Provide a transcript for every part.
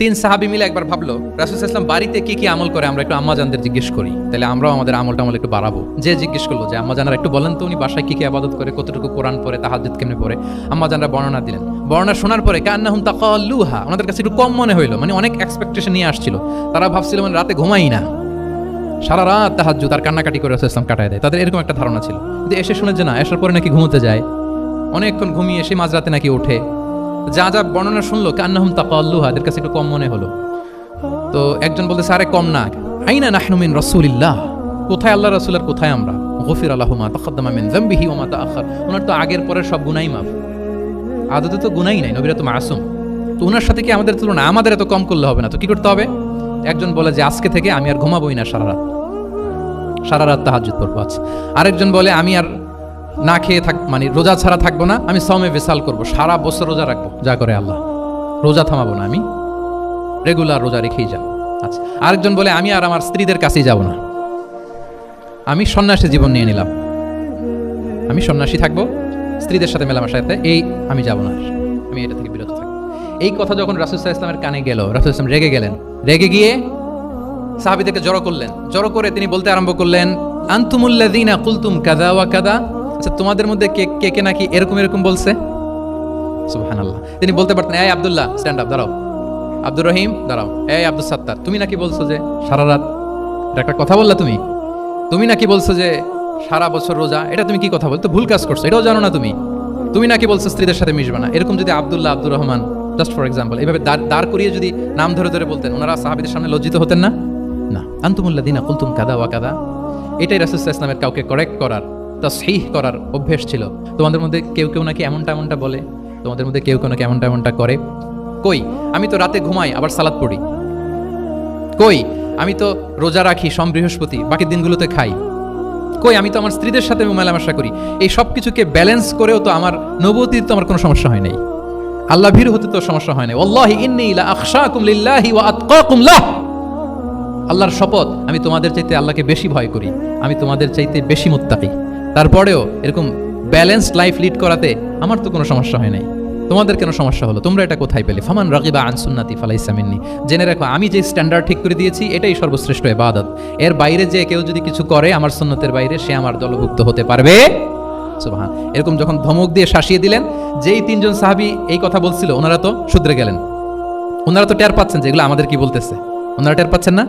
তিন সাহাবি মিলে একবার ভাবলো, রাসুল ইসলাম বাড়িতে কি কি আমল করে আমরা একটু আম্মাজানদের জিজ্ঞেস করি। তাহলে আমরাও আমাদের আমল টামল একটু বাড়াবো। যে জিজ্ঞেস করল যে, আম্মাজানারা একটু বলেন তো উনি বাসায় কি কি আবাদত করে, কতটুকু কোরআন পড়ে, তাহাজ্জুদ কেমনে পড়ে? আম্মাজানরা বর্ণনা দিলেন। বর্ণনা শোনার পরে কান্নাহুম তাকাল্লুহা, ওনাদের কাছে একটু কম মনে হইল মানে অনেক এক্সপেকটেশন নিয়ে আসছিল। তারা ভাবছিল মানে রাতে ঘুমাই না। সারা রাত তাহাজ্জুদ আর কান্নাকাটি করে রাসূল ইসলাম কাটায় দেয়। তাদের এরকম একটা ধারণা ছিল। কিন্তু এসে শুনে যে না আসার পরে নাকি ঘুমোতে যায়। অনেকক্ষণ ঘুমিয়ে এসে মাঝরাতে নাকি ওঠে। যা যা বর্ণনা শুনলো, কান্নাহুম তাকাল্লুহা, এদের কাছে একটু কম মনে হলো। তো একজন বলতে আরে কম না। আইনা নাহনুমিন রসুলিল্লাহ। কোথায় আল্লাহ রসুলের কোথায় আমরা? গফির আল্লাহুমা তাকদ্দামা মিন যামবিহি ওয়া মা তাআখার। ওনার তো আগের পরের সব গুনাই মাফ। আদতে তো গুনাই নাই, নবীরা তো মাসুম। তো ওনার সাথে কি আমাদের তুলনা? আমাদের এত কম করলে হবে না। তো কি করতে হবে? একজন বলে যে, আজকে থেকে আমি আর ঘুমাবোই না সারা রাত। সারা রাত তাহাজ্জুদ পড়ব আজ আরেকজন বলে, আমি আর না খেয়ে থাক মানে রোজা ছাড়া থাকব না, আমি সমে বেসাল করব, সারা বছর রোজা রাখব, যা করে আল্লাহ। রোজা থামাবো না আমি, রেগুলার রোজা রেখেই যাব আচ্ছা আরেকজন বলে, আমি আর আমার স্ত্রীদের কাছেই যাব না। আমি সন্ন্যাসী জীবন নিয়ে নিলাম। আমি সন্ন্যাসী থাকব, স্ত্রীদের সাথে মেলামেশাতে এই আমি যাব না আমি এটা থেকে বিরত থাকব। এই কথা যখন রাসুল সাহা ইসলামের কানে গেল, রাসুল ইসলাম রেগে গেলেন। রেগে গিয়ে সাহাবিদেরকে জড়ো করলেন। জড়ো করে তিনি বলতে আরম্ভ করলেন আন্তুমুল্লাদিনা কুলতুম কাদা ওয়া কাদা আচ্ছা তোমাদের মধ্যে কে কে কে নাকি এরকম এরকম বলছে? সুবহানাল্লাহ। তিনি বলতে পারতেন, এই আব্দুল্লাহ স্ট্যান্ড আপ দাঁড়াও। আব্দুর রহিম, দাঁড়াও। এই আব্দুল সাত্তার, তুমি নাকি বলছো যে সারা রাত একটা কথা বললা তুমি? তুমি নাকি বলছো যে সারা বছর রোজা, এটা তুমি কি কথা বলতো ভুল কাজ করছ, এটাও জানো না তুমি। তুমি নাকি বলছো স্ত্রীদের সাথে মিশবে না? এরকম যদি Abdullah, Abdur Rahman just for example এইভাবে দাঁড় করিয়ে যদি নাম ধরে ধরে বলতেন, ওনারা সাহাবিদের সামনে লজ্জিত হতেন না? না। আন্তুমুল্লা দিনা কুলতুম কাদা ওয়া কাদা এটাই রাসুল্লাহ ইসলামের কাউকে করেক্ট করার তা সেই করার অভ্যেস ছিল। তোমাদের মধ্যে কেউ কেউ নাকি এমনটা এমনটা বলে? তোমাদের মধ্যে কেউ কেউ নাকি এমনটা এমনটা করে? কই? আমি তো রাতে ঘুমাই, আবার সালাদ পড়ি। কই? আমি তো রোজা রাখি, সোম বৃহস্পতি, বাকি দিনগুলোতে খাই। কই? আমি তো আমার স্ত্রীদের সাথে মেলামেশা করি। এই সব কিছুকে ব্যালেন্স করেও তো আমার নবতির তো আমার কোনো সমস্যা হয় নাই। আল্লাহ ভীর হতে তো সমস্যা হয় নাই। আল্লাহ আল্লাহর শপথ, আমি তোমাদের চাইতে আল্লাহকে বেশি ভয় করি। আমি তোমাদের চাইতে বেশি মুত্তাকি। তারপরেও এরকম ব্যালেন্সড লাইফ লিড করাতে আমার তো কোনো সমস্যা হয় নাই। তোমাদের কেন সমস্যা হলো? তোমরা এটা কোথায় পেলে? ফামান রাগিবা আনসুন্নাতি মিন্নি। জেনে রাখো, আমি যে স্ট্যান্ডার্ড ঠিক করে দিয়েছি, এটাই সর্বশ্রেষ্ঠ ইবাদত। এর বাইরে যে কেউ যদি কিছু করে আমার সুন্নতের বাইরে, সে আমার দলভুক্ত হতে পারবে। সুবহান। এরকম যখন ধমক দিয়ে শাসিয়ে দিলেন, যেই তিনজন সাহাবী এই কথা বলছিল, ওনারা তো শুধরে গেলেন। ওনারা তো টের পাচ্ছেন যেগুলো আমাদের কি বলতেছে। ওনারা টের পাচ্ছেন না,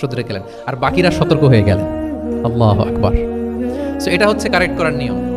শুধরে গেলেন। আর বাকিরা সতর্ক হয়ে গেলেন। আল্লাহ আকবার। সো এটা হচ্ছে কারেক্ট করার নিয়ম।